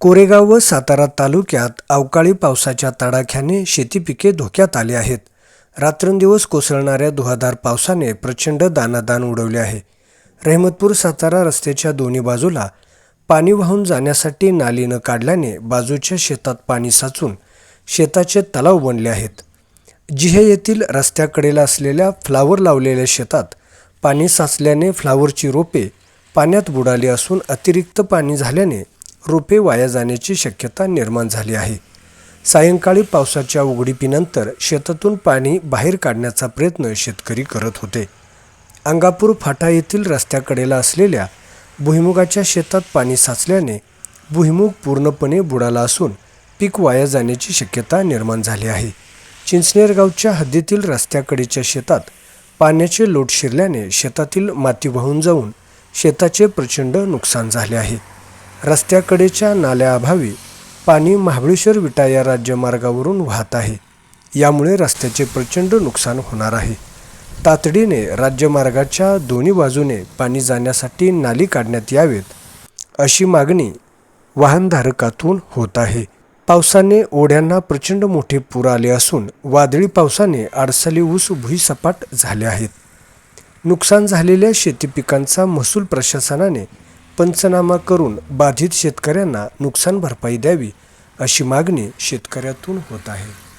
कोरेगाव व सातारा तालुक्यात अवकाळी पावसाच्या तडाख्याने शेतीपिके धोक्यात आली आहेत. रात्रंदिवस कोसळणाऱ्या धुवाधार पावसाने प्रचंड दानादान उडवले आहे. रहमतपूर सातारा रस्त्याच्या दोन्ही बाजूला पाणी वाहून जाण्यासाठी नाली न काढल्याने बाजूच्या शेतात पाणी साचून शेताचे तलाव बनले आहेत. जिहे येथील रस्त्याकडेला असलेल्या फ्लावर लावलेल्या शेतात पाणी साचल्याने फ्लावरची रोपे पाण्यात बुडाली असून अतिरिक्त पाणी झाल्याने रोपे वाया जाण्याची शक्यता निर्माण झाली आहे. सायंकाळी पावसाच्या उघडीपीनंतर शेतातून पाणी बाहेर काढण्याचा प्रयत्न शेतकरी करत होते. अंगापूर फाटा येथील रस्त्याकडेला असलेल्या भुईमुगाच्या शेतात पाणी साचल्याने भुईमुग पूर्णपणे बुडाला असून पीक वाया जाण्याची शक्यता निर्माण झाली आहे. चिंचनेर गावच्या हद्दीतील रस्त्याकडेच्या शेतात पाण्याचे लोट शिरल्याने शेतातील माती वाहून जाऊन शेताचे प्रचंड नुकसान झाले आहे. रस्त्याकडेच्या नाल्याअभावी पाणी महाबळेश्वर विटा या राज्यमार्गावरून वाहत आहे. यामुळे रस्त्याचे प्रचंड नुकसान होणार आहे. तातडीने राज्यमार्गाच्या दोन्ही बाजूने पाणी जाण्यासाठी नाली काढण्यात यावेत अशी मागणी वाहनधारकातून होत आहे. पावसाने ओढ्यांना प्रचंड मोठे पूर आले असून वादळी पावसाने आडसाली ऊस भुईसपाट झाले आहेत. नुकसान झालेल्या शेती पिकांचा महसूल प्रशासनाने पंचनामा करून बाधित शेतकऱ्यांना नुकसान भरपाई द्यावी अशी मागणी शेतकऱ्यातून होत आहे.